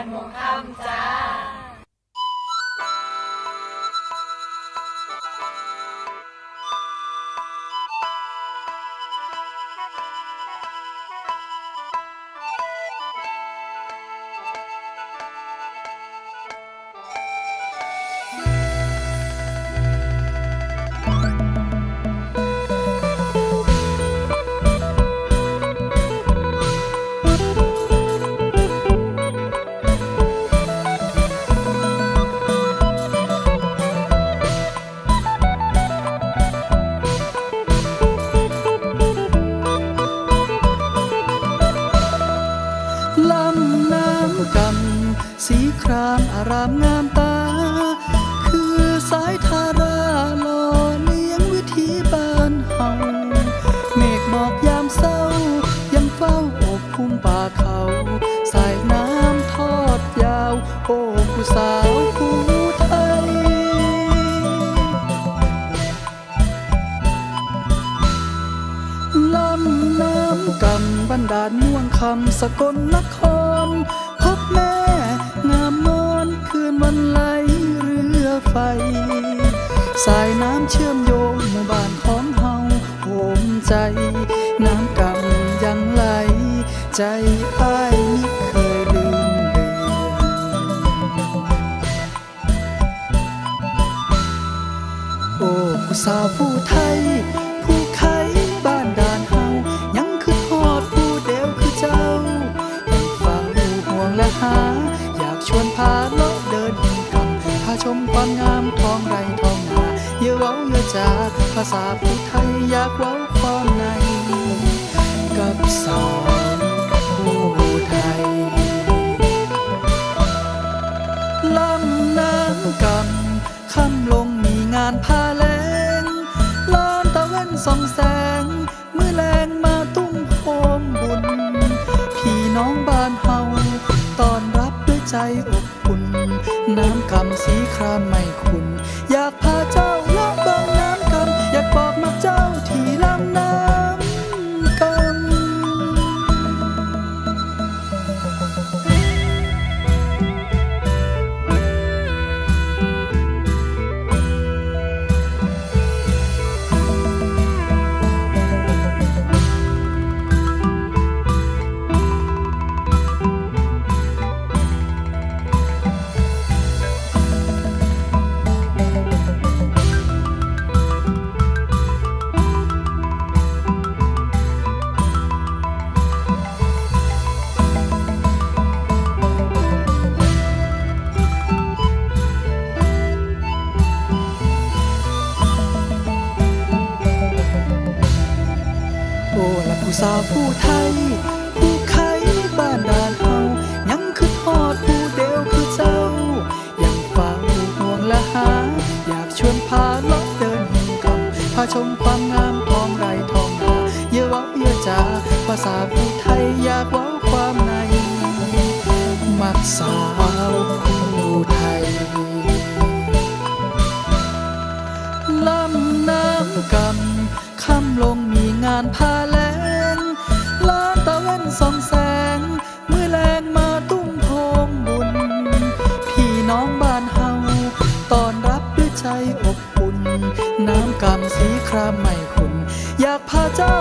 านมงคำจ้า รามอารามงามตา คือสายทาราหล่อเลี้ยงวิถีบ้านเฮาเมฆหมอกยามเศร้า ยังเฝ้าอบพุ่มป่าเขา สายน้ำทอดยาว โอ้ผู้สาวผู้ไทยลำน้ำกำบันดาลม่วงคำสกลนคร ไฟสายน้ำเชื่อมโยงหมู่บ้านของเฮาโหมใจ น้ำกำยังไหล ใจอ้ายมิเคยลืมเลือนโอ้ผู้สาวผู้ไท ว้าเยาจาภาษาผู้ไทยอยากว้าความใน กับสาวผู้ไทยลำน้ำกำคำลงมีงานพาแลงลานตะเวนส่องแสง มือแรงมาตุ้มโฮมบุญ พี่น้องบ้านเฮาต้อนรับด้วยใจอบอุ่นน้ำกำสีครามไม่คุณ อยากพาเจ้า ผู้สาวผู้ไทย ผู้ไขบ้านดานเฮายังคือทอดผู้เดียวคือเจ้า ยังฟ้าผู้ห่วงละหา อยากชวนพาลอเดินหิงกำพาชมความงามทองไรทองหาเยอะวะเยาะจาภาษาผู้ไทยอยากว้าความใน มักสาวผู้ไทยลำน้ำกำคำลงมีงานพา เมื่อแรงมาตุ้มพมบุญ พี่น้องบ้านเฮาตอนรับด้วยใจอบอุ่น น้ำกำสีครามไม่คุณอยากพาเจ้า